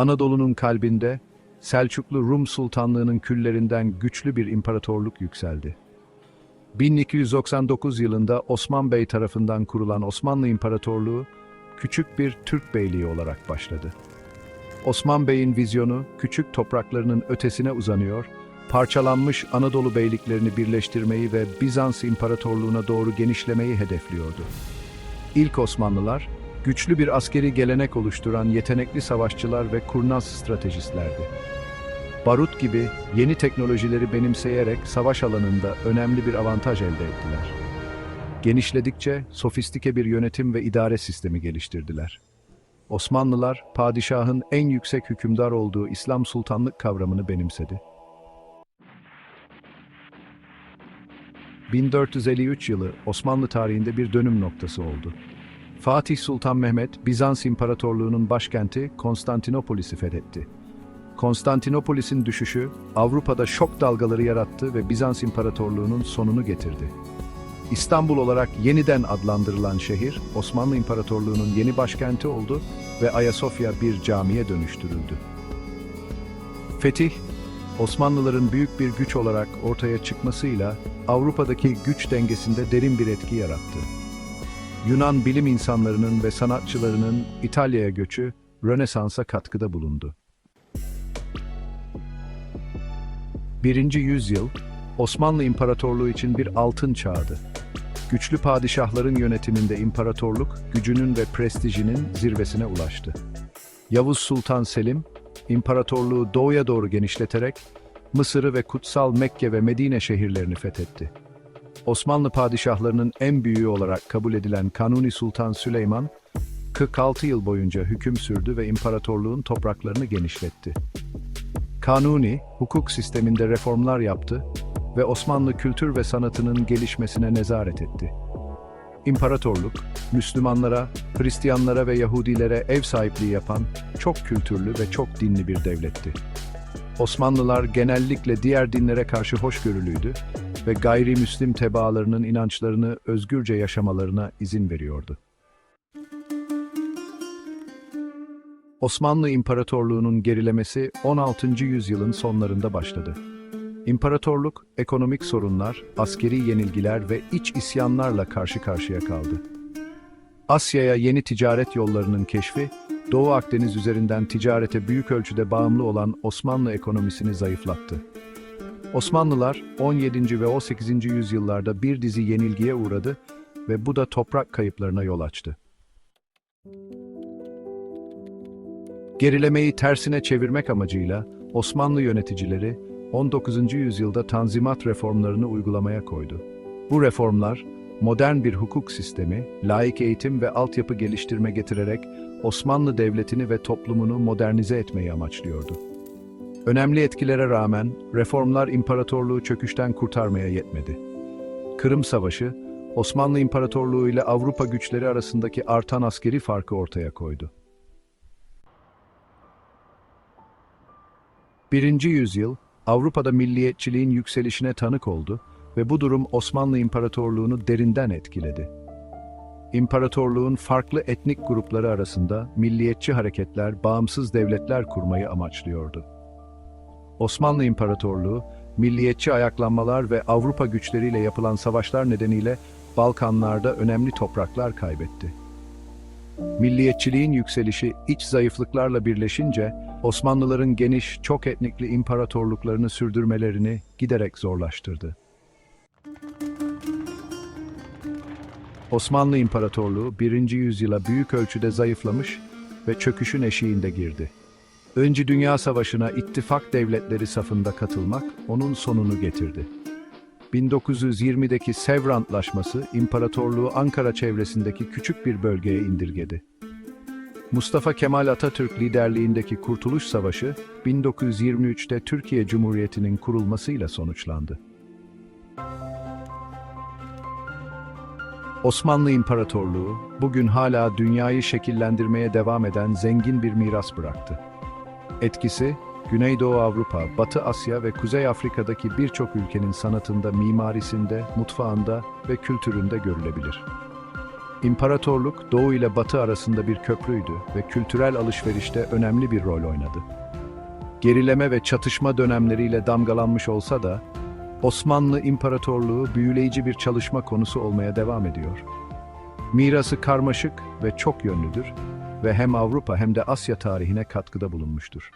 Anadolu'nun kalbinde Selçuklu Rum Sultanlığı'nın küllerinden güçlü bir imparatorluk yükseldi. 1299 yılında Osman Bey tarafından kurulan Osmanlı İmparatorluğu küçük bir Türk beyliği olarak başladı. Osman Bey'in vizyonu küçük topraklarının ötesine uzanıyor, parçalanmış Anadolu beyliklerini birleştirmeyi ve Bizans İmparatorluğu'na doğru genişlemeyi hedefliyordu. İlk Osmanlılar, güçlü bir askeri gelenek oluşturan yetenekli savaşçılar ve kurnaz stratejistlerdi. Barut gibi yeni teknolojileri benimseyerek savaş alanında önemli bir avantaj elde ettiler. Genişledikçe sofistike bir yönetim ve idare sistemi geliştirdiler. Osmanlılar, padişahın en yüksek hükümdar olduğu İslam sultanlık kavramını benimsedi. 1453 yılı Osmanlı tarihinde bir dönüm noktası oldu. Fatih Sultan Mehmet, Bizans İmparatorluğu'nun başkenti Konstantinopolis'i fethetti. Konstantinopolis'in düşüşü Avrupa'da şok dalgaları yarattı ve Bizans İmparatorluğu'nun sonunu getirdi. İstanbul olarak yeniden adlandırılan şehir, Osmanlı İmparatorluğu'nun yeni başkenti oldu ve Ayasofya bir camiye dönüştürüldü. Fetih, Osmanlıların büyük bir güç olarak ortaya çıkmasıyla Avrupa'daki güç dengesinde derin bir etki yarattı. Yunan bilim insanlarının ve sanatçılarının İtalya'ya göçü Rönesans'a katkıda bulundu. 1. yüzyıl Osmanlı İmparatorluğu için bir altın çağdı. Güçlü padişahların yönetiminde imparatorluk gücünün ve prestijinin zirvesine ulaştı. Yavuz Sultan Selim, imparatorluğu doğuya doğru genişleterek Mısır'ı ve kutsal Mekke ve Medine şehirlerini fethetti. Osmanlı padişahlarının en büyüğü olarak kabul edilen Kanuni Sultan Süleyman, 46 yıl boyunca hüküm sürdü ve imparatorluğun topraklarını genişletti. Kanuni, hukuk sisteminde reformlar yaptı ve Osmanlı kültür ve sanatının gelişmesine nezaret etti. İmparatorluk, Müslümanlara, Hristiyanlara ve Yahudilere ev sahipliği yapan çok kültürlü ve çok dinli bir devletti. Osmanlılar genellikle diğer dinlere karşı hoşgörülüydü ve gayrimüslim tebaalarının inançlarını özgürce yaşamalarına izin veriyordu. Osmanlı İmparatorluğu'nun gerilemesi 16. yüzyılın sonlarında başladı. İmparatorluk, ekonomik sorunlar, askeri yenilgiler ve iç isyanlarla karşı karşıya kaldı. Asya'ya yeni ticaret yollarının keşfi, Doğu Akdeniz üzerinden ticarete büyük ölçüde bağımlı olan Osmanlı ekonomisini zayıflattı. Osmanlılar 17. ve 18. yüzyıllarda bir dizi yenilgiye uğradı ve bu da toprak kayıplarına yol açtı. Gerilemeyi tersine çevirmek amacıyla Osmanlı yöneticileri 19. yüzyılda tanzimat reformlarını uygulamaya koydu. Bu reformlar, modern bir hukuk sistemi, laik eğitim ve altyapı geliştirme getirerek Osmanlı Devleti'ni ve toplumunu modernize etmeyi amaçlıyordu. Önemli etkilere rağmen reformlar imparatorluğu çöküşten kurtarmaya yetmedi. Kırım Savaşı, Osmanlı İmparatorluğu ile Avrupa güçleri arasındaki artan askeri farkı ortaya koydu. 1. yüzyıl, Avrupa'da milliyetçiliğin yükselişine tanık oldu ve bu durum Osmanlı İmparatorluğu'nu derinden etkiledi. İmparatorluğun farklı etnik grupları arasında milliyetçi hareketler, bağımsız devletler kurmayı amaçlıyordu. Osmanlı İmparatorluğu, milliyetçi ayaklanmalar ve Avrupa güçleriyle yapılan savaşlar nedeniyle Balkanlarda önemli topraklar kaybetti. Milliyetçiliğin yükselişi iç zayıflıklarla birleşince Osmanlıların geniş, çok etnikli imparatorluklarını sürdürmelerini giderek zorlaştırdı. Osmanlı İmparatorluğu 1. yüzyıla büyük ölçüde zayıflamış ve çöküşün eşiğinde girdi. Öncü Dünya Savaşı'na ittifak devletleri safında katılmak onun sonunu getirdi. 1920'deki Sevr Antlaşması imparatorluğu Ankara çevresindeki küçük bir bölgeye indirgedi. Mustafa Kemal Atatürk liderliğindeki Kurtuluş Savaşı 1923'te Türkiye Cumhuriyeti'nin kurulmasıyla sonuçlandı. Osmanlı İmparatorluğu bugün hala dünyayı şekillendirmeye devam eden zengin bir miras bıraktı. Etkisi, Güneydoğu Avrupa, Batı Asya ve Kuzey Afrika'daki birçok ülkenin sanatında, mimarisinde, mutfağında ve kültüründe görülebilir. İmparatorluk Doğu ile Batı arasında bir köprüydü ve kültürel alışverişte önemli bir rol oynadı. Gerileme ve çatışma dönemleriyle damgalanmış olsa da Osmanlı İmparatorluğu büyüleyici bir çalışma konusu olmaya devam ediyor. Mirası karmaşık ve çok yönlüdür ve hem Avrupa hem de Asya tarihine katkıda bulunmuştur.